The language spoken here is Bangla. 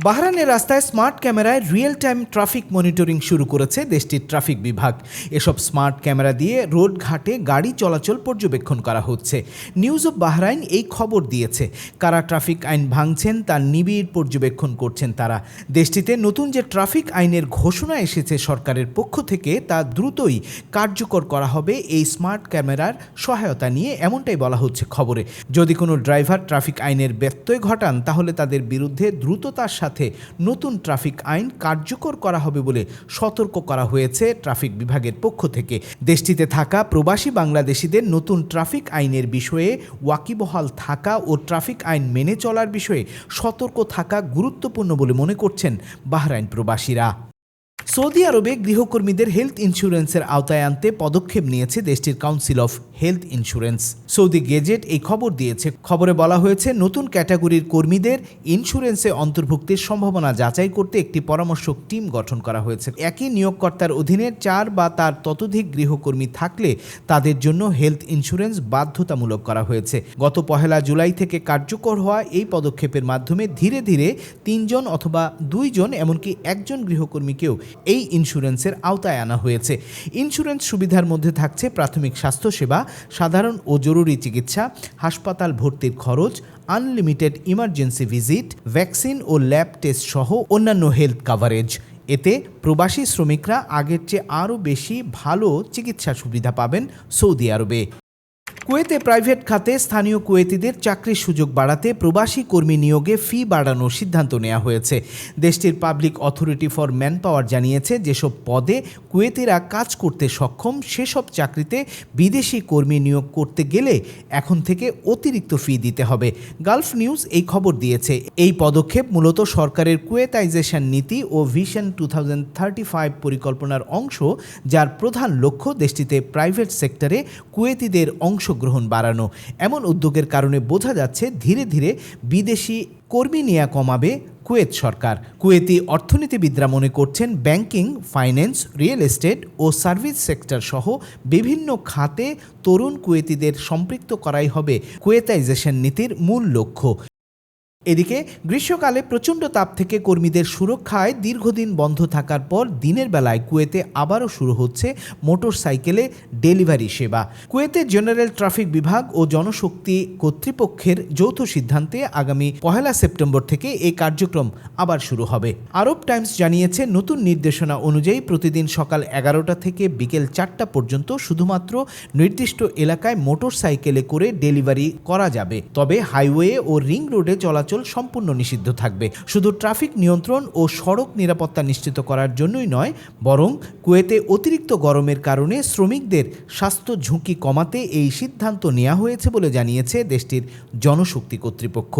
বাহরানের রাস্তায় স্মার্ট ক্যামেরায় রিয়েল টাইম ট্রাফিক মনিটরিং শুরু করেছে দেশটির ট্রাফিক বিভাগ। এসব স্মার্ট ক্যামেরা দিয়ে রোড ঘাটে গাড়ি চলাচল পর্যবেক্ষণ করা হচ্ছে। নিউজ অব বাহরাইন এই খবর দিয়েছে। কারা ট্রাফিক আইন ভাঙছেন তার নিবিড় পর্যবেক্ষণ করছেন তারা। দেশটিতে নতুন যে ট্রাফিক আইনের ঘোষণা এসেছে সরকারের পক্ষ থেকে তা দ্রুতই কার্যকর করা হবে এই স্মার্ট ক্যামেরার সহায়তা নিয়ে এমনটাই বলা হচ্ছে খবরে। যদি কোনো ড্রাইভার ট্রাফিক আইনের ব্যত্যয় ঘটান তাহলে তাদের বিরুদ্ধে দ্রুততার সাথে নতুন ট্রাফিক আইন কার্যকর করা হবে বলে সতর্ক করা হয়েছে ট্রাফিক বিভাগের পক্ষ থেকে। দেশটিতে থাকা প্রবাসী বাংলাদেশিদের নতুন ট্রাফিক আইনের বিষয়ে ওয়াকিবহাল থাকা ও ট্রাফিক আইন মেনে চলার বিষয়ে সতর্ক থাকা গুরুত্বপূর্ণ বলে মনে করছেন বাহরাইন প্রবাসীরা। সৌদি আরবে গৃহকর্মীদের হেলথ ইন্স্যুরেন্সের আওতায় আনতে পদক্ষেপ নিয়েছে দেশটির council of health insurance. Saudi gazette এই খবর দিয়েছে। খবরে বলা হয়েছে, নতুন ক্যাটাগরির কর্মীদের ইন্স্যুরেন্সে অন্তর্ভুক্তির সম্ভাবনা যাচাই করতে একটি পরামর্শক টিম গঠন করা হয়েছে। একই নিয়োগকর্তার অধীনে চার বা তার ততোধিক গৃহকর্মী থাকলে তাদের জন্য হেলথ ইন্স্যুরেন্স বাধ্যতামূলক করা হয়েছে। গত পহেলা জুলাই থেকে কার্যকর হওয়া এই পদক্ষেপের মাধ্যমে ধীরে ধীরে তিনজন অথবা দুইজন, এমনকি একজন গৃহকর্মীকেও এই ইন্স্যুরেন্সের আওতায় আনা হয়েছে। ইন্স্যুরেন্স সুবিধার মধ্যে থাকছে প্রাথমিক স্বাস্থ্যসেবা, সাধারণ ও জরুরি চিকিৎসা, হাসপাতাল ভর্তির খরচ আনলিমিটেড ইমার্জেন্সি ভিজিট ভ্যাকসিন ও ল্যাব টেস্ট সহ অন্যান্য হেলথ কাভারেজ এতে প্রবাসী শ্রমিকরা আগের চেয়ে আরও বেশি ভালো চিকিৎসা সুবিধা পাবেন সৌদি আরবে। কুয়েতে প্রাইভেট খাতে স্থানীয় কুয়েতিদের চাকরির সুযোগ বাড়াতে প্রবাসী কর্মী নিয়োগে ফি বাড়ানোর সিদ্ধান্ত নেওয়া হয়েছে। দেশটির public authority for manpower জানিয়েছে, যেসব পদে কুয়েতিরা কাজ করতে সক্ষম, সেসব চাকরিতে বিদেশি কর্মী নিয়োগ করতে গেলে এখন থেকে অতিরিক্ত ফি দিতে হবে। গালফ নিউজ এই খবর দিয়েছে। এই পদক্ষেপ মূলত সরকারের কুয়েতাইজেশন নীতি ও ভিশন টু পরিকল্পনার অংশ, যার প্রধান লক্ষ্য দেশটিতে প্রাইভেট সেক্টরে কুয়েতিদের অংশগ্রহণ বাড়ানো। এমন উদ্যোগের কারণে বোঝা যাচ্ছে, ধীরে ধীরে বিদেশি কর্মী নেয়া কমাবে কুয়েত সরকার। কুয়েতি অর্থনীতিবিদরা মনে করছেন, ব্যাংকিং, ফাইন্যান্স, রিয়েল এস্টেট ও সার্ভিস সেক্টর সহ বিভিন্ন খাতে তরুণ কুয়েতিদের সম্পৃক্ত করাই হবে। কুয়েতাইজেশন নীতির মূল লক্ষ্য। এদিকে গ্রীষ্মকালে প্রচণ্ড তাপ থেকে কর্মীদের সুরক্ষায় দীর্ঘদিন বন্ধ থাকার পর দিনের বেলায় কুয়েতে আবারও শুরু হচ্ছে মোটর সাইকেলে ডেলিভারি সেবা। কুয়েতে জেনারেল ট্রাফিক বিভাগ ও জনশক্তি কর্তৃপক্ষের যৌথ সিদ্ধান্তে আগামী পহেলা সেপ্টেম্বর থেকে এই কার্যক্রম আবার শুরু হবে। আরব টাইমস জানিয়েছে, নতুন নির্দেশনা অনুযায়ী প্রতিদিন সকাল এগারোটা থেকে বিকেল চারটা পর্যন্ত শুধুমাত্র নির্দিষ্ট এলাকায় মোটর সাইকেলে করে ডেলিভারি করা যাবে। তবে হাইওয়ে ও রিং রোডে চলাচল সম্পূর্ণ নিষিদ্ধ থাকবে। শুধু ট্রাফিক নিয়ন্ত্রণ ও সড়ক নিরাপত্তা নিশ্চিত করার জন্যই নয়, বরং কুয়েতে অতিরিক্ত গরমের কারণে শ্রমিকদের স্বাস্থ্য ঝুঁকি কমাতে এই সিদ্ধান্ত নেওয়া হয়েছে বলে জানিয়েছে দেশটির জনশক্তি কর্তৃপক্ষ।